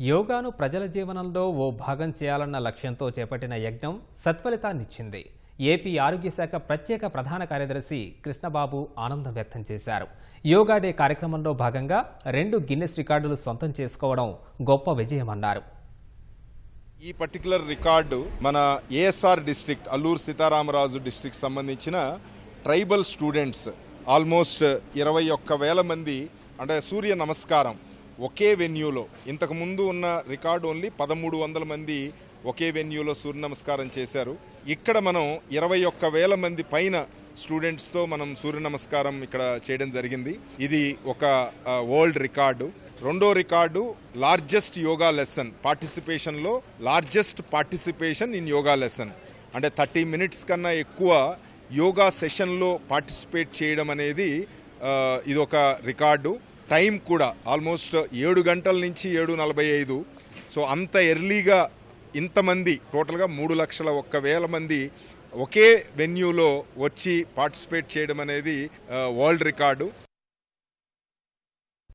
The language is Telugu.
యోగాను ప్రజల జీవనంలో ఓ భాగం చేయాలన్న లక్ష్యంతో చేపట్టిన యజ్ఞం సత్ఫలితాన్నిచ్చింది. ఏపీ ఆరోగ్య శాఖ ప్రత్యేక ప్రధాన కార్యదర్శి కృష్ణబాబు ఆనందం వ్యక్తం చేశారు. యోగా డే కార్యక్రమంలో భాగంగా రెండు గిన్నెస్ రికార్డులు సొంతం చేసుకోవడం గొప్ప విజయమన్నారు. ఈ పర్టికులర్ రికార్డు మన ASR district Alluri Sitaramaraju district సంబంధించిన ట్రైబల్ స్టూడెంట్స్ ఆల్మోస్ట్ ఇరవై ఒక్క వేల మంది అంటే సూర్య నమస్కారం ఒకే వెన్యూలో ఇంతకుముందు ఉన్న రికార్డు ఓన్లీ పదమూడు వందల మంది ఒకే వెన్యూలో సూర్య నమస్కారం చేశారు. ఇక్కడ మనం ఇరవై ఒక్క వేల మంది పైన స్టూడెంట్స్తో మనం సూర్య నమస్కారం ఇక్కడ చేయడం జరిగింది. ఇది ఒక వరల్డ్ రికార్డు. రెండో record largest yoga lesson. పార్టిసిపేషన్లో largest participation in yoga lesson. అంటే థర్టీ మినిట్స్ కన్నా ఎక్కువ యోగా సెషన్లో పార్టిసిపేట్ చేయడం అనేది ఇది ఒక రికార్డు. టైం కూడా ఆల్మోస్ట్ ఏడు గంటల నుంచి ఏడు నలభై ఐదు. సో అంత ఎర్లీగా ఇంతమంది టోటల్గా మూడు లక్షల ఒక్క వేల మంది ఒకే వెన్యూలో వచ్చి పార్టిసిపేట్ చేయడం అనేది వరల్డ్ రికార్డు.